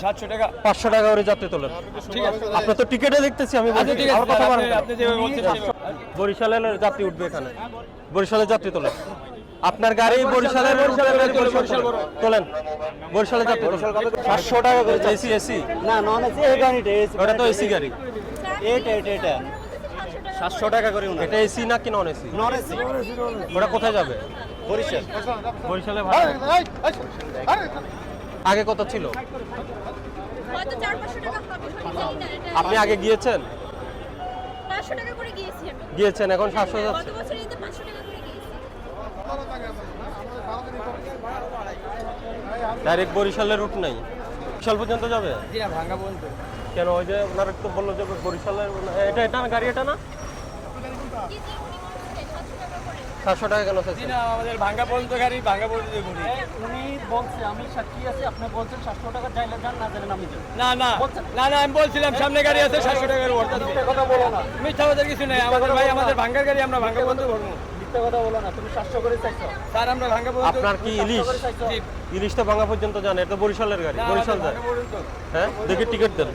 সাতশো টাকা পাঁচশো টাকা করে যাত্রী তোলেন ঠিক আছে আপনি তো টিকিটে দেখতেছি আমি আচ্ছা বলছি, ঠিক আছে কথা। বরিশালের যাত্রী উঠবে এখানে বরিশালের যাত্রী তোলেন আপনার গাড়ি বরিশালের তোলেন, বরিশাল বরিশাল তোলেন বরিশালের যাত্রী সাতশো টাকা করে এসি এসি না নন এসি এই গাড়িটা এসি ওটা তো এসি গাড়ি এটা এটা এটা সাতশো টাকা করে এটা এসি না কি নন এসি নন এসি ওটা কোথায় যাবে বরিশাল বরিশালে ভাড়া আগে কত ছিল? আপনি আগে গিয়েছেন? পাঁচশো টাকা করে গিয়েছি আমি। গিয়েছেন এখন সাতশো ডাইরেক্ট বরিশালের রুট নাই। বরিশাল পর্যন্ত যাবে? কেন ওই যে ওনারা তো বলল যে বরিশালের এটা এটা না গাড়ি এটা না জি জি উনি বলছিলেন সাতশো টাকা করে সাতশো টাকা জি আমাদের ভাঙ্গা পর্যন্ত গাড়ি ভাঙ্গা পর্যন্ত ঘুরি উনি বলছে আমি সাক্ষী আছি আপনি বলছেন সাতশো টাকা চাইলে যান না জানেন আমি না না না না আমি বলছিলাম সামনে গাড়ি আছে সাতশো টাকার কথা বলো না। মিথ্যা কথার কিছু নেই আমাদের ভাই আমাদের ভাঙ্গার গাড়ি আমরা ভাঙ্গা বন্ধু করব মিথ্যা কথা বলো না তুমি সাতশো করে চাইছো। স্যার আমরা ভাঙ্গা বন্ধু আপনার কি ইলিশ? ইলিশ তো ভাঙা পর্যন্ত যান এটা তো বরিশালের গাড়ি বরিশাল যায়। হ্যাঁ দেখি টিকিট দেন।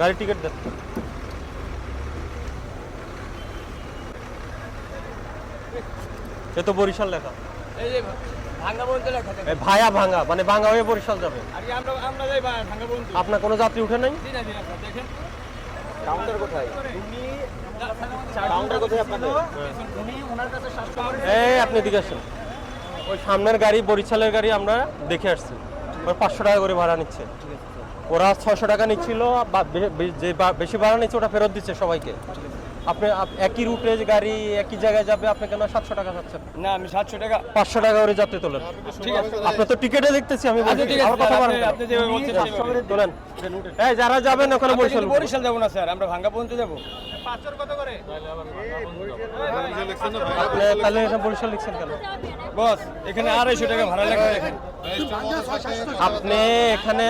গাড়ি টিকিট দেন। এ তো বরিশাল লেখা। এই যে ভাঙ্গা পর্যন্ত লেখা থাকে ভায়া ভাঙা মানে ভাঙা হয়ে বরিশাল যাবে। আর আমরা আমরা যাই ভাঙ্গা পর্যন্ত আপনার কোনো যাত্রী উঠে নাই? জি না জি না দেখেন। কাউন্টার কোথায়? তুমি কাউন্টার কোথায় আপনাদের? উনি ওনার কাছে সাতশো করে এই আপনি দিকে আসেন। ওই সামনের গাড়ি বরিশালের গাড়ি আমরা দেখে আসছি। ওই পাঁচশো টাকা করে ভাড়া নিচ্ছে। ওরা ছশো টাকা নিচ্ছিল বা বে- বে- যে বেশি ভাড়া নিচ্ছে ওটা ফেরত দিচ্ছে সবাইকে। আপনি আপ- একই রুটে গাড়ি একই জায়গায় যাবে আপনি কেন সাতশো টাকা চাচ্ছেন? না আমি সাতশো টাকা। পাঁচশো টাকা করে যাত্রী তোলেন। ঠিক আছে। আপনি তো টিকিটে দেখতেছি আমি আচ্ছা বলছি, ঠিক কথা বলেন আপনি- যেভাবে বলছেন সেভাবে। তোলেন। এই যারা যাবেন ওখানে বরিশাল বরিশাল যাব না স্যার আমরা ভাঙ্গা পর্যন্ত যাব। আপনি তাহলে বরিশাল লিখছেন কেন? বস এখানে আড়াইশো টাকা ভাড়া লাগবে আপনি এখানে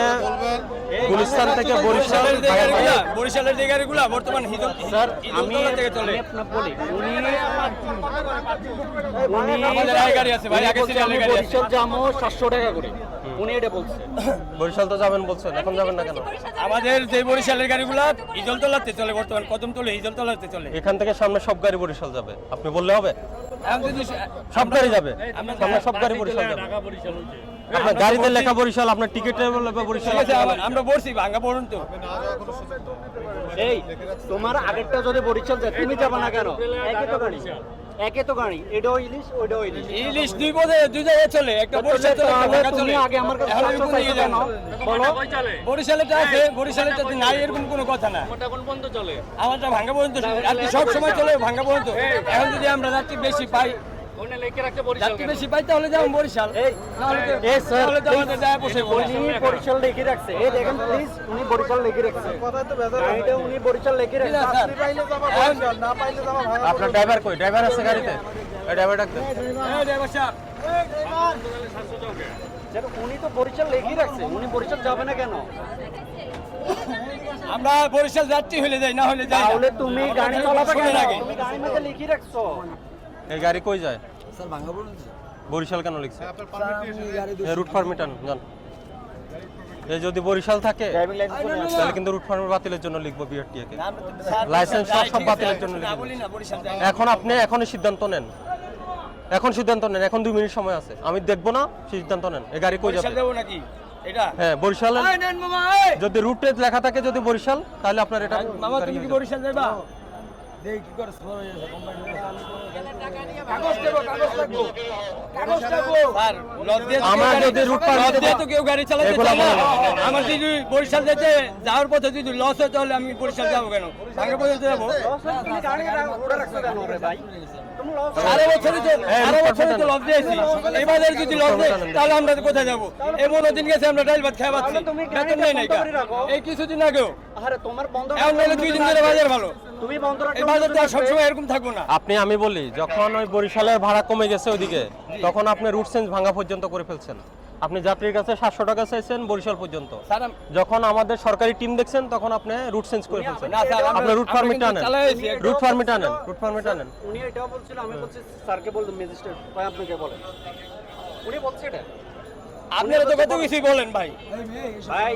গুলিস্তান থেকে বরিশাল বরিশালের বরিশালের যে গাড়িগুলা বর্তমান হিজল স্যার আমি থেকে চলে। বলি উনি উনি আমাদের আছে ভাই, আগে বলছে সিরিয়ালের আছে। বরিশাল যাব সাতশো টাকা করে। উনি এটা বলছে। বরিশাল তো যাবেন বলছেন এখন যাবেন না কেন? আমাদের যে বরিশালের গাড়িগুলা হিজল তলাতে চলে বর্তমান কদম তলে হিজল তলাতে চলে। এখান থেকে সামনে সব গাড়ি বরিশাল যাবে। আপনি বললে হবে? সব গাড়ি যাবে। সামনে সব গাড়ি বরিশাল যাবে। আপনার গাড়িতে লেখা বরিশাল আপনার টিকিটে বলবে বরিশাল আমরা- আমরা বলছি ভাঙ্গা পর্যন্ত এই তোমার আগেরটা যদি বরিশাল যায় তুমি যাবে না কেন? একে তো গাড়ি। একে তো গাড়ি। এটাও ইলিশ ওইটাও ইলিশ। ইলিশ দুই পদে দুই জায়গায় চলে। একটা বরিশাল চলে একটা চলে। আগে আমার কাছে সাতশো কোন চাইছো কেন? বলো। বরিশালেরটা আছে বরিশালেরটা নাই এরকম কোনো কথা না। আমারটা ভাঙ্গা পর্যন্ত রাত্রি সব সময় চলে ভাঙ্গা পর্যন্ত। এখন যদি আমরা রাত্রি বেশি পাই বেশি পাই তাহলে যাব বরিশাল। বরিশাল লিখে রাখছে। এই দেখেন প্লিজ উনি বরিশাল লিখে রাখছে। উনি বরিশাল লিখে রাখছে। আপনার ড্রাইভার কই? ড্রাইভার আছে গাড়িতে? ড্রাইভার ডাক ড্রাইভার। সাহেব, উনি তো বরিশাল লিখে রাখছে। উনি বরিশাল যাবে না কেন? আমরা বরিশাল যাত্রী হলে যাই না হলে যাই। তাহলে তুমি গাড়ি চালাবে শোনেন কেন আগে। তুমি গাড়ির মধ্যে লিখে রাখছো। এই গাড়ি কই যায়? বরিশাল কেন লিখছে? এই রুট পারমিট আন যান। এই যদি বরিশাল থাকে তাহলে কিন্তু রুট পারমিট বাতিলের জন্য লিখব বিআরটিএ কে। স্যার, লাইসেন্স সব বাতিলের জন্য না লিখে বলি না, বরিশাল যাই। এখন আপনি এখনই সিদ্ধান্ত নেন। এখন সিদ্ধান্ত নেন এখন দুই মিনিট সময় আছে। আমি দেখব না সিদ্ধান্ত নেন। এই গাড়ি কই বরিশাল যাবে? নাকি? হ্যাঁ এই। যদি রুটে লেখা থাকে যদি বরিশাল তাহলে আপনার এটা মামা গাড়ি তুমি কি যাবে। কাগজ দেবো কাগজ লাগবো। কাগজ লাগবো। স্যার আমার যদি রুট পার দিয়ে তো কেউ গাড়ি চালাতে চায় না। আমার যদি বরিশাল যেতে যাওয়ার পথে যদি লস হয় তাহলে আমি বরিশাল যাব কেন? যাব? সারা তো সারা রুট তো লস দিয়েছি। এবারে যদি লস দেয় তাহলে আমরা কোথায় যাব? এমন দিন গেছে আমরা ডাইল ভাত খাই পাচ্ছি বেতন নেই নাই বন্ধ করে রাখো। এই কিছুদিন আগেও। তোমার বন্ধ নাহলে দুই দিন ধরে বাজার ভালো। তুমি সবসময় এরকম থাকব না। আপনি আমি বলি যখন ওই বরিশালের ভাড়া কমে গেছে ওইদিকে তখন আপনি রুট চেঞ্জ ভাঙা পর্যন্ত করে ফেলছেন। আপনি যাত্রীর কাছে সাতশো টাকা চাইছেন বরিশাল পর্যন্ত। যখন আমাদের সরকারি টিম দেখছেন তখন আপনি রুট চেঞ্জ করে ফেলছেন। না স্যার আপনি রুট পারমিট আনেন। রুট পারমিট আনেন রুট পারমিট আনেন। উনি এটাও বলছিল আমি বলছি স্যারকে বললাম ম্যাজিস্ট্রেট ভাই আপনাকে বলেন। উনি বলছে এটা। আপনারা তো কত কিছুই বলেন ভাই। ভাই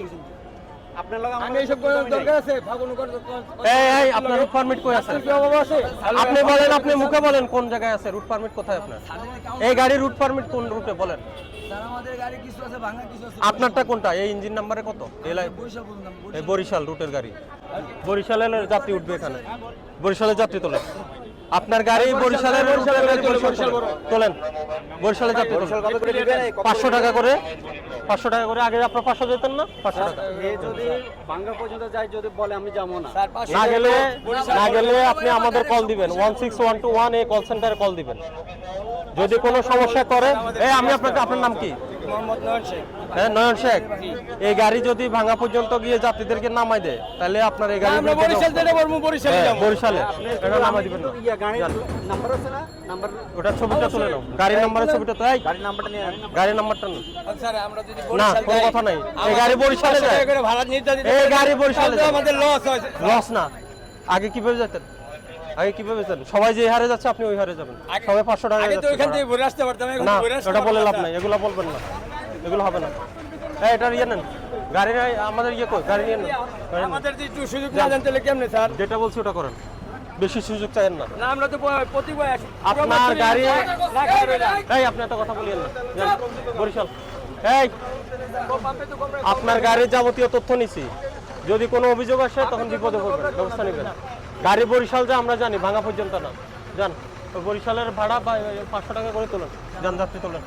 আপনার লগে আমার আমি এইসব করার দরকার আছে? ফাগুন করার এই এই আপনার রুট পারমিট কই আছে? কি অভাব আছে? আপনি বলেন আপনি মুখে বলেন কোন জায়গায় আছে? রুট পারমিট কোথায় আপনার? এই গাড়ির রুট পারমিট কোন রুটে বলেন। স্যার আমাদের গাড়ি কিছু আছে ভাঙা কিছু আছে। আপনারটা কোনটা? এই ইঞ্জিন নাম্বারে কত? বরিশাল এই বরিশাল রুটের গাড়ি। বরিশালের যাত্রী উঠবে এখানে। বরিশালের যাত্রী তোলেন আপনার গাড়ি বরিশালের তোলেন। বরিশালের যাত্রী পাঁচশো টাকা করে। পাঁচশো টাকা করে। আগে আপনার পাঁচশো যেতেন না? পাঁচশো টাকা। যদি বাঙ্গা পর্যন্ত যায় যদি বলে আমি যাব না। না গেলে না গেলে আপনি আমাদের কল দিবেন। One six one two one এই কল সেন্টারে কল দিবেন। যদি কোনো সমস্যা করে এই আমি আপনাকে আপনার নাম কি? মোহাম্মদ নয়ন শেখ। হ্যাঁ নয়ন শেখ। এই গাড়ি যদি ভাঙা পর্যন্ত গিয়ে যাত্রীদেরকে নামাই দেয় তাহলে আপনার এই গাড়ি আমরা বরিশাল যেতে পারব বরিশালে হ্যাঁ, বরিশালে। এটা নামাই দিবেন। না ইয়া গাড়ির নাম্বার আছে না? নাম্বার ওটা ছবিটা তুলে নাও। গাড়ির নাম্বারের ছবিটা তো এই গাড়ির নাম্বারটা নিয়ে আন। গাড়ির নাম্বারটা না স্যার আমরা যদি না, কোনো কথা নাই। এই গাড়ি বরিশালে যায়। ভাড়া নির্ধারিত এই গাড়ি বরিশালে আমাদের লস হয়। লস না। আগে কীভাবে যেতেন আগে কীভাবে সবাই যে হারে যাচ্ছে আপনি ওই হারে যাবেন। সবাই পাঁচশো টাকা আগে তো ভাড়া। থেকে ঘুরে আসতে পারতাম এখন না ঘুরে আসতে ওটা বলে লাভ নাই এগুলো বলবেন না। এগুলো হবে না। এটার ইয়ে নেন। গাড়ি আমাদের ইয়ে কই? গাড়ি নিয়ে নেন। আমাদের যে একটু সুযোগ না জানতে কেমনে স্যার? যেটা বলছি ওটা করেন। বেশি সুযোগ চাইেন না। না আমরা তো প্রতিবার আপনার গাড়ি। এই আপনি এত কথা বলিয়েন না। বরিশাল। এই আপনার গাড়ির যাবতীয় তথ্য নিছি। যদি কোনো অভিযোগ আসে তখন বিপদে পড়বেন। ব্যবস্থা নেবেন। গাড়ি বরিশাল যা, আমরা জানি, ভাঙা পর্যন্ত না জান বরিশালের ভাড়া পাঁচশো টাকা করে তোলেন যান যাত্রী তোলেন।